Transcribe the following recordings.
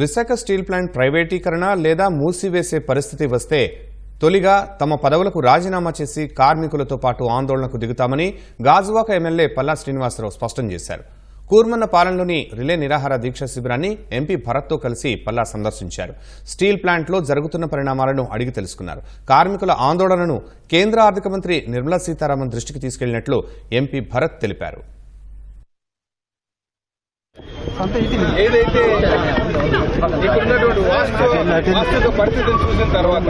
Visakha steel plant ప్రైవేటీకరణ లేదా మూసివేసే పరిస్థితి వస్తే తొలిగా తమ పదవులకు రాజీనామా చేసి కార్మికులతో పాటు ఆందోళనకు దిగుతామని గాజువాక ఎమ్మెల్యే పల్లా శ్రీనివాసరావు స్పష్టం చేశారు. కూర్మన్న పాలనలోని రిలే నిరాహార దీక్ష శిబిరాన్ని ఎంపీ భరత్తో కలిసి పల్లా సందర్శించారు. స్టీల్ ప్లాంట్లో జరుగుతున్న పరిణామాలను అడిగి తెలుసుకున్నారు. కార్మికుల ఆందోళనను కేంద్ర ఆర్థిక మంత్రి నిర్మలా సీతారామన్ దృష్టికి తీసుకెళ్ళినట్లు ఎంపీ భరత్ తెలిపారు. ఏదైతే పరిస్థితిని చూసిన తర్వాత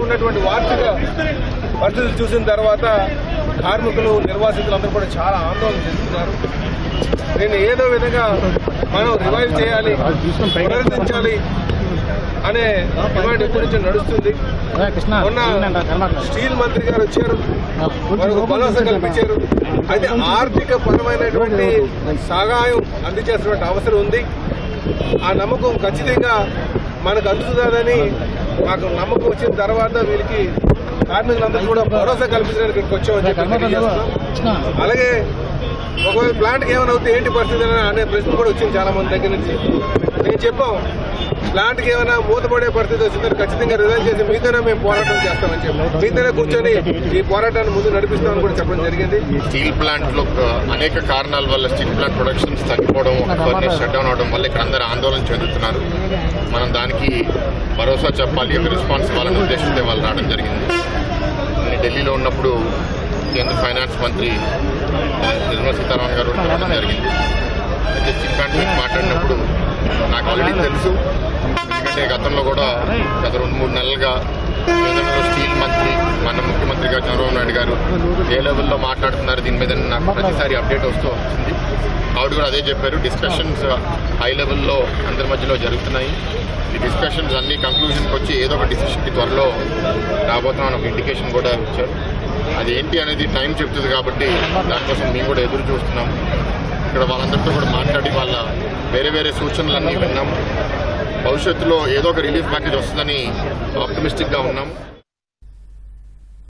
ఉన్నటువంటి వార్షిక పరిస్థితులు చూసిన తర్వాత కార్మికులు నిర్వాసితులందరూ కూడా చాలా ఆందోళన చెందుతున్నారు. దీన్ని ఏదో విధంగా మనం రివైవ్ చేయాలి పునరుద్ధరించాలి అనే డిమాండ్ ఎప్పటి నుంచి నడుస్తుంది మొన్న స్టీల్ మంత్రి గారు వచ్చారు. మనకు భరోసా కల్పించారు. అయితే ఆర్థిక పరమైనటువంటి సహాయం అందించాల్సినటువంటి అవసరం ఉంది. ఆ నమ్మకం ఖచ్చితంగా మనకు అందుతుందని మాకు నమ్మకం వచ్చిన తర్వాత వీళ్ళకి కార్మికులందరూ కూడా భరోసా కల్పించడానికి ఇక్కడికి వచ్చామని చెప్పి. అలాగే ఒకవేళ ప్లాంట్కి ఏమైనా అవుతే ఏంటి పరిస్థితి అనే ప్రశ్న కూడా వచ్చింది చాలా మంది దగ్గర నుంచి. నేను చెప్పాం ప్లాంట్కి ఏమైనా మూతపడే పరిస్థితి వచ్చిందని ఖచ్చితంగా రిజైన్ చేసి మీతోనే మేము పోరాటం చేస్తామని చెప్పాం. మీతోనే కూర్చొని ఈ పోరాటాన్ని ముందు నడిపిస్తామని కూడా చెప్పడం జరిగింది. స్టీల్ ప్లాంట్లో అనేక కారణాల వల్ల స్టీల్ ప్లాంట్ ప్రొడక్షన్స్ తగ్గిపోవడం షట్ డౌన్ అవడం వల్ల ఇక్కడ అందరూ ఆందోళన చెందుతున్నారు. మనం దానికి భరోసా చెప్పాలి రెస్పాన్స్ ఇవ్వాలనే ఉద్దేశంతో వాళ్ళు రావడం జరిగింది. నేను ఢిల్లీలో ఉన్నప్పుడు కేంద్ర ఫైనాన్స్ మంత్రి నిర్మలా సీతారామన్ గారు కూడా రావడం జరిగింది. అయితే ప్లాంట్ గురించి మాట్లాడినప్పుడు నాకు ఆల్రెడీ తెలుసు. ఎందుకంటే గతంలో కూడా గత రెండు మూడు నెలలుగా కేంద్రంలో స్టీల్ మంత్రి మన ముఖ్యమంత్రి గారు చంద్రబాబు నాయుడు గారు ఏ లెవెల్లో మాట్లాడుతున్నారు దీని మీద నాకు ప్రతిసారి అప్డేట్ వస్తూ వచ్చింది ఆవిడ కూడా అదే చెప్పారు డిస్కషన్స్ హై లెవెల్లో అందరి మధ్యలో జరుగుతున్నాయి. ఈ డిస్కషన్స్ అన్ని కంక్లూజన్కి వచ్చి ఏదో ఒక డిసిషన్కి త్వరలో రాబోతున్నామని ఒక ఇండికేషన్ కూడా ఇచ్చారు. అది ఏంటి అనేది టైం చెప్తుంది కాబట్టి దానికోసం మేము కూడా ఎదురు చూస్తున్నాం. ఇక్కడ వాళ్ళందరితో కూడా మాట్లాడి వాళ్ళ వేరే వేరే సూచనలన్నీ విన్నాం. భవిష్యత్తులో ఏదో ఒక రిలీఫ్ ప్యాకేజ్ వస్తుందని ఆప్టమిస్టిక్గా ఉన్నాం.